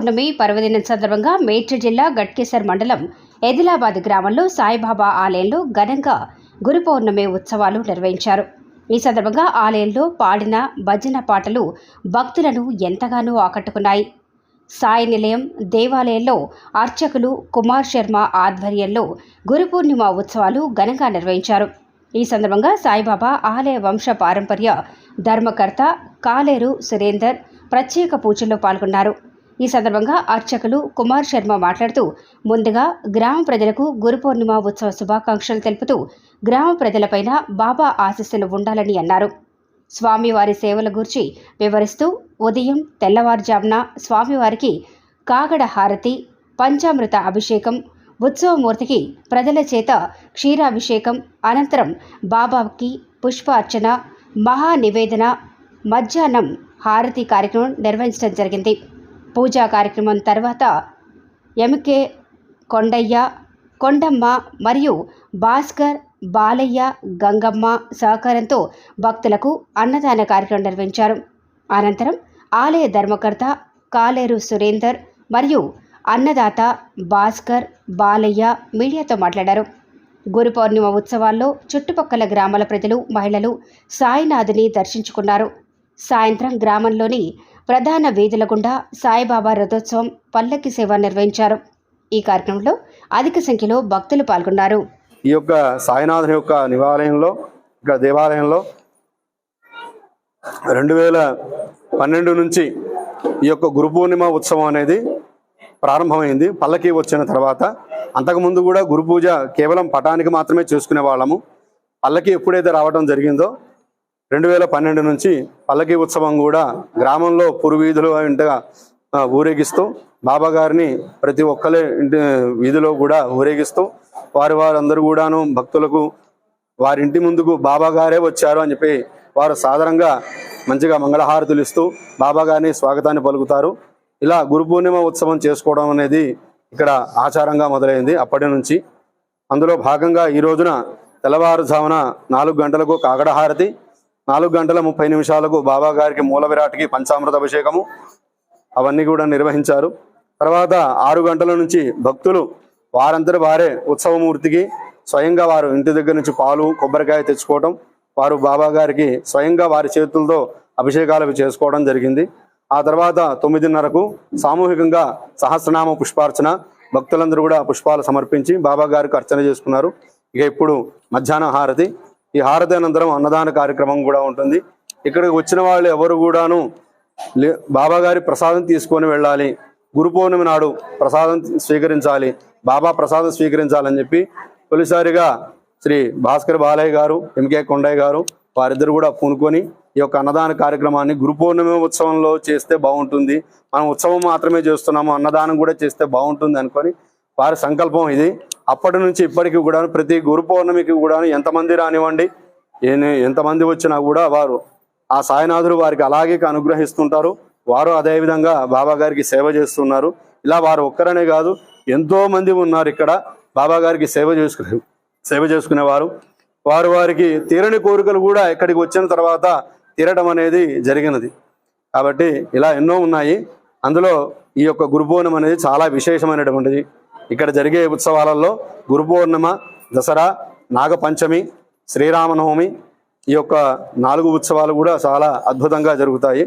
పౌర్ణమి పర్వదినం సందర్భంగా మేడ్చల్ జిల్లా గట్కేసర్ మండలం ఎదిలాబాద్ గ్రామంలో సాయిబాబా ఆలయంలో ఘనంగా గురు పౌర్ణమి ఉత్సవాలు నిర్వహించారు. ఈ సందర్భంగా ఆలయంలో పాడిన భజన పాటలు భక్తులను ఎంతగానో ఆకట్టుకున్నాయి. సాయి నిలయం దేవాలయంలో అర్చకులు కుమార్ శర్మ ఆధ్వర్యంలో గురు పూర్ణిమ ఉత్సవాలు ఘనంగా నిర్వహించారు. ఈ సందర్భంగా సాయిబాబా ఆలయ వంశ పారంపర్య ధర్మకర్త కాలేరు సురేందర్ ప్రత్యేక పూజల్లో పాల్గొన్నారు. ఈ సందర్భంగా అర్చకులు కుమార్ శర్మ మాట్లాడుతూ ముందుగా గ్రామ ప్రజలకు గురు పౌర్ణిమ ఉత్సవ శుభాకాంక్షలు తెలుపుతూ గ్రామ ప్రజలపైన బాబా ఆశీస్సులు ఉండాలని అన్నారు. స్వామివారి సేవల గురించి వివరిస్తూ ఉదయం తెల్లవారుజామున స్వామివారికి కాగడ హారతి పంచామృత అభిషేకం ఉత్సవమూర్తికి ప్రజల చేత క్షీరాభిషేకం అనంతరం బాబాకి పుష్ప అర్చన మహా నివేదన మధ్యాహ్నం హారతి కార్యక్రమం నిర్వహించడం జరిగింది. పూజా కార్యక్రమం తర్వాత ఎంకే కొండయ్య కొండమ్మ మరియు భాస్కర్ బాలయ్య గంగమ్మ సహకారంతో భక్తులకు అన్నదాన కార్యక్రమం నిర్వహించారు. అనంతరం ఆలయ ధర్మకర్త కాలేరు సురేందర్ మరియు అన్నదాత భాస్కర్ బాలయ్య మీడియాతో మాట్లాడారు. గురు పౌర్ణిమ ఉత్సవాల్లో చుట్టుపక్కల గ్రామాల ప్రజలు మహిళలు సాయినాథుని దర్శించుకున్నారు. సాయంత్రం గ్రామంలోని ప్రధాన వీధుల గుండా సాయిబాబా రథోత్సవం పల్లకి సేవ నిర్వహించారు. ఈ కార్యక్రమంలో అధిక సంఖ్యలో భక్తులు పాల్గొన్నారు. ఈ యొక్క సాయినాథుని యొక్క నివాలయంలో ఇక్కడ దేవాలయంలో రెండు వేల పన్నెండు నుంచి ఈ యొక్క గురు పూర్ణిమ ఉత్సవం అనేది ప్రారంభమైంది. పల్లకి వచ్చిన తర్వాత అంతకుముందు కూడా గురు పూజ కేవలం పటానికి మాత్రమే చేసుకునే వాళ్ళము. పల్లకి ఎప్పుడైతే రావడం జరిగిందో రెండు వేల పన్నెండు నుంచి పల్లకి ఉత్సవం కూడా గ్రామంలో పురువీధులు ఇంటగా ఊరేగిస్తూ బాబా గారిని ప్రతి ఒక్కరి ఇంటి వీధిలో కూడా ఊరేగిస్తూ వారి వారందరూ కూడాను భక్తులకు వారి ఇంటి ముందుకు బాబా గారే వచ్చారు అని చెప్పి వారు సాధారణంగా మంచిగా మంగళహారతులు ఇస్తూ బాబా గారిని స్వాగతాన్ని పలుకుతారు. ఇలా గురు పూర్ణిమ ఉత్సవం చేసుకోవడం అనేది ఇక్కడ ఆచారంగా మొదలైంది అప్పటి నుంచి. అందులో భాగంగా ఈ రోజున తెల్లవారుజామున నాలుగు గంటలకు కాగడహారతి నాలుగు గంటల ముప్పై నిమిషాలకు బాబా గారికి మూల విరాట్కి పంచామృత అభిషేకము. అవన్నీ కూడా నిర్వహించారు. తర్వాత ఆరు గంటల నుంచి భక్తులు వారంతటి వారే ఉత్సవమూర్తికి స్వయంగా వారు ఇంటి దగ్గర నుంచి పాలు కొబ్బరికాయ తెచ్చుకోవటం వారు బాబా గారికి స్వయంగా వారి చేతులతో అభిషేకాలు చేసుకోవడం జరిగింది. ఆ తర్వాత తొమ్మిదిన్నరకు సామూహికంగా సహస్రనామ పుష్పార్చన భక్తులందరూ కూడా పుష్పాలు సమర్పించి బాబా గారికి అర్చన చేసుకున్నారు. ఇక ఇప్పుడు మధ్యాహ్న హారతి. ఈ హారతి అనంతరం అన్నదాన కార్యక్రమం కూడా ఉంటుంది. ఇక్కడికి వచ్చిన వాళ్ళు ఎవరు కూడాను లే- బాబా గారి ప్రసాదం తీసుకొని వెళ్ళాలి. గురు పౌర్ణమి నాడు ప్రసాదం స్వీకరించాలి. బాబా ప్రసాదం స్వీకరించాలని చెప్పి తొలిసారిగా శ్రీ భాస్కర్ బాలయ్య గారు ఎంకే కొండయ్య గారు వారిద్దరు కూడా పూనుకొని ఈ యొక్క అన్నదాన కార్యక్రమాన్ని గురు పౌర్ణమి ఉత్సవంలో చేస్తే బాగుంటుంది. మనం ఉత్సవం మాత్రమే చేస్తున్నాము అన్నదానం కూడా చేస్తే బాగుంటుంది అనుకొని వారి సంకల్పం ఇది. అప్పటి నుంచి ఇప్పటికి కూడా ప్రతి గురు పౌర్ణమికి కూడా ఎంతమంది రానివ్వండి ఎంతమంది వచ్చినా కూడా వారు ఆ సాయినాథుడు వారికి అలాగే అనుగ్రహిస్తుంటారు. వారు అదేవిధంగా బాబా గారికి సేవ చేస్తున్నారు. ఇలా వారు ఒక్కరనే కాదు ఎంతో మంది ఉన్నారు ఇక్కడ బాబా గారికి సేవ చేసుకునే సేవ చేసుకునేవారు. వారు వారికి తీరని కోరికలు కూడా ఇక్కడికి వచ్చిన తర్వాత తీరడం అనేది జరిగినది. కాబట్టి ఇలా ఎన్నో ఉన్నాయి. అందులో ఈ యొక్క గురు అనేది చాలా విశేషమైనటువంటిది. ఇక్కడ జరిగే ఉత్సవాలలో గురు పౌర్ణిమ దసరా నాగపంచమి శ్రీరామనవమి ఈ యొక్క నాలుగు ఉత్సవాలు కూడా చాలా అద్భుతంగా జరుగుతాయి.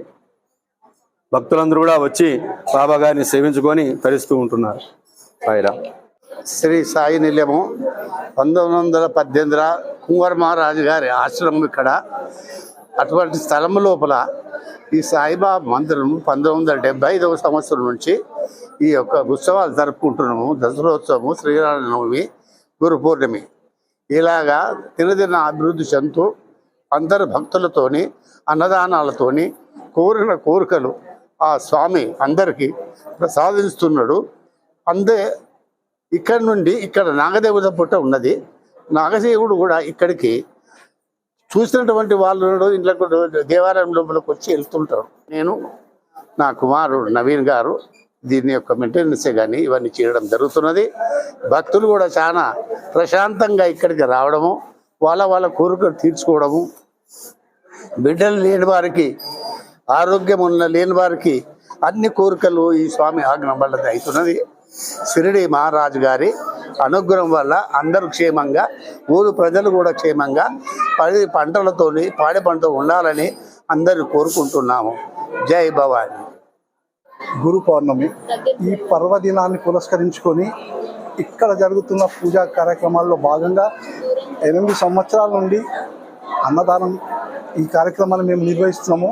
భక్తులందరూ కూడా వచ్చి బాబా గారిని సేవించుకొని తరిస్తూ ఉంటున్నారు. సాయిరా. శ్రీ సాయి నిలయము పంతొమ్మిది వందల పద్దెనిమిదిలో కుమార్ మహారాజు గారి ఆశ్రమం ఇక్కడ. అటువంటి స్థలం లోపల ఈ సాయిబాబా మందిరం పంతొమ్మిది వందల డెబ్బై ఐదవ సంవత్సరం నుంచి ఈ యొక్క ఉత్సవాలు జరుపుకుంటున్నాము. దసరోత్సవము శ్రీరామనవమి గురు పూర్ణమి. ఇలాగా తినదిన అభివృద్ధి చెందుతూ అందరు భక్తులతోని అన్నదానాలతోని కోరిన కోరికలు ఆ స్వామి అందరికీ ప్రసాదిస్తున్నాడు. అందే ఇక్కడ నుండి ఇక్కడ నాగదేవత పుట్ట ఉన్నది. నాగదేవుడు కూడా ఇక్కడికి చూసినటువంటి వాళ్ళు ఇంట్లో దేవాలయం లోపలికి వచ్చి వెళ్తుంటారు. నేను నా కుమారుడు నవీన్ గారు. దీని యొక్క మెయింటెనెన్సే కానీ ఇవన్నీ చేయడం జరుగుతున్నది. భక్తులు కూడా చాలా ప్రశాంతంగా ఇక్కడికి రావడము వాళ్ళ వాళ్ళ కోరికలు తీర్చుకోవడము. బిడ్డలు లేని వారికి ఆరోగ్యం ఉన్న లేని వారికి అన్ని కోరికలు ఈ స్వామి ఆగ్నం వల్ల అవుతున్నది. షిరిడి మహారాజు గారి అనుగ్రహం వల్ల అందరూ క్షేమంగా ఊరు ప్రజలు కూడా క్షేమంగా పది పంటలతోని పాడి పంట ఉండాలని అందరూ కోరుకుంటున్నాము. జై భవాని. గురు పౌర్ణమి ఈ పర్వదినాన్ని పురస్కరించుకొని ఇక్కడ జరుగుతున్న పూజా కార్యక్రమాల్లో భాగంగా ఎనిమిది సంవత్సరాల నుండి అన్నదానం ఈ కార్యక్రమాన్ని మేము నిర్వహిస్తున్నాము.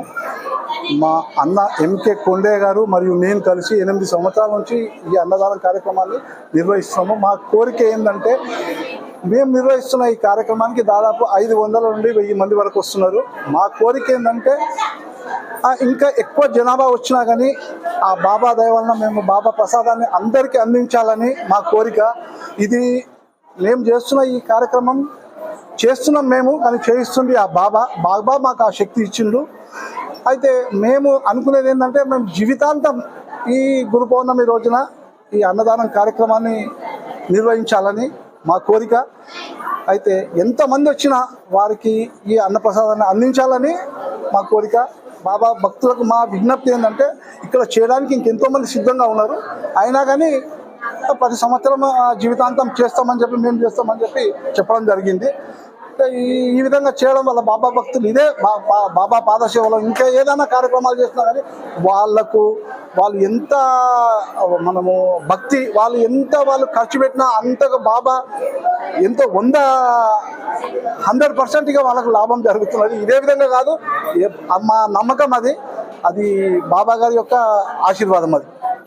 మా అన్న ఎంకే కొండే గారు మరియు నేను కలిసి ఎనిమిది సంవత్సరాల నుంచి ఈ అన్నదానం కార్యక్రమాన్ని నిర్వహిస్తున్నాము. మా కోరిక ఏంటంటే మేము నిర్వహిస్తున్న ఈ కార్యక్రమానికి దాదాపు ఐదు వందల నుండి వెయ్యి మంది వరకు వస్తున్నారు. మా కోరిక ఏంటంటే ఇంకా ఎక్కువ జనాభా వచ్చినా కానీ ఆ బాబా దయ వలన మేము బాబా ప్రసాదాన్ని అందరికీ అందించాలని మా కోరిక. ఇది మేము చేస్తున్న ఈ కార్యక్రమం చేస్తున్నాం మేము కానీ చేయిస్తుంది ఆ బాబా. బాబా మాకు ఆ శక్తి ఇచ్చిండు. అయితే మేము అనుకునేది ఏంటంటే మేము జీవితాంతం ఈ గురు పౌర్ణమి రోజున ఈ అన్నదానం కార్యక్రమాన్ని నిర్వహించాలని మా కోరిక. అయితే ఎంతమంది వచ్చినా వారికి ఈ అన్నప్రసాదాన్ని అందించాలని మా కోరిక. బాబా భక్తులకు మా విజ్ఞప్తి ఏంటంటే ఇక్కడ చేయడానికి ఇంకెంతోమంది సిద్ధంగా ఉన్నారు. అయినా కానీ పది సంవత్సరం ఆ, జీవితాంతం చేస్తామని చెప్పి మేము చేస్తామని చెప్పి చెప్పడం జరిగింది. ఈ ఈ విధంగా చేయడం వల్ల బాబా భక్తులు ఇదే బా- బా- బాబా పాదసేవలో ఇంకా ఏదైనా కార్యక్రమాలు చేస్తున్నా కానీ వాళ్ళకు వాళ్ళు ఎంత మనము భక్తి వాళ్ళు ఎంత వాళ్ళు ఖర్చు పెట్టినా అంతగా బాబా ఎంతో వంద హండ్రెడ్ పర్సెంట్గా వాళ్ళకు లాభం జరుగుతున్నది. ఇదే విధంగా కాదు మా నమ్మకం అది అది బాబా గారి యొక్క ఆశీర్వాదం అది.